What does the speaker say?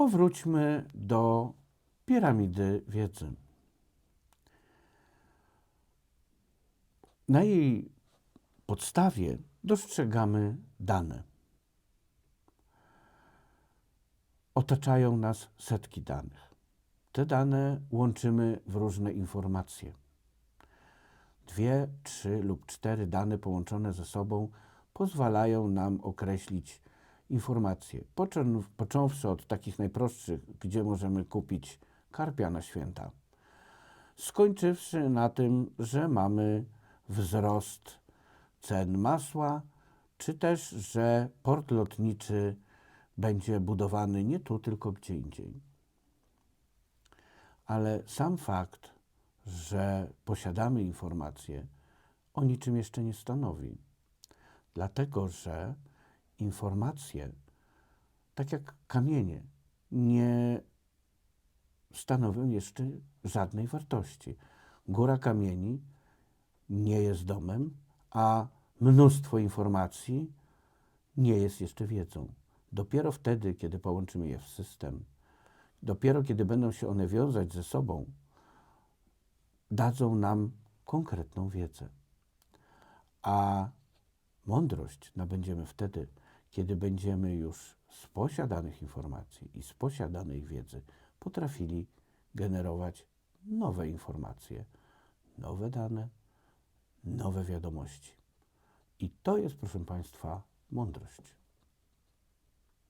powróćmy do piramidy wiedzy. Na jej podstawie dostrzegamy dane. Otaczają nas setki danych. Te dane łączymy w różne informacje. Dwie, trzy lub cztery dane połączone ze sobą pozwalają nam określić informacje. Począ- Począwszy od takich najprostszych, gdzie możemy kupić karpia na święta, skończywszy na tym, że mamy wzrost cen masła, czy też, że port lotniczy będzie budowany nie tu, tylko gdzie indziej. Ale sam fakt, że posiadamy informacje, o niczym jeszcze nie stanowi. Dlatego, że informacje, tak jak kamienie, nie stanowią jeszcze żadnej wartości. Góra kamieni nie jest domem, a mnóstwo informacji nie jest jeszcze wiedzą. Dopiero wtedy, kiedy połączymy je w system, dopiero kiedy będą się one wiązać ze sobą, dadzą nam konkretną wiedzę. A mądrość nabędziemy wtedy, kiedy będziemy już z posiadanych informacji i z posiadanej wiedzy potrafili generować nowe informacje, nowe dane, nowe wiadomości. I to jest, proszę Państwa, mądrość.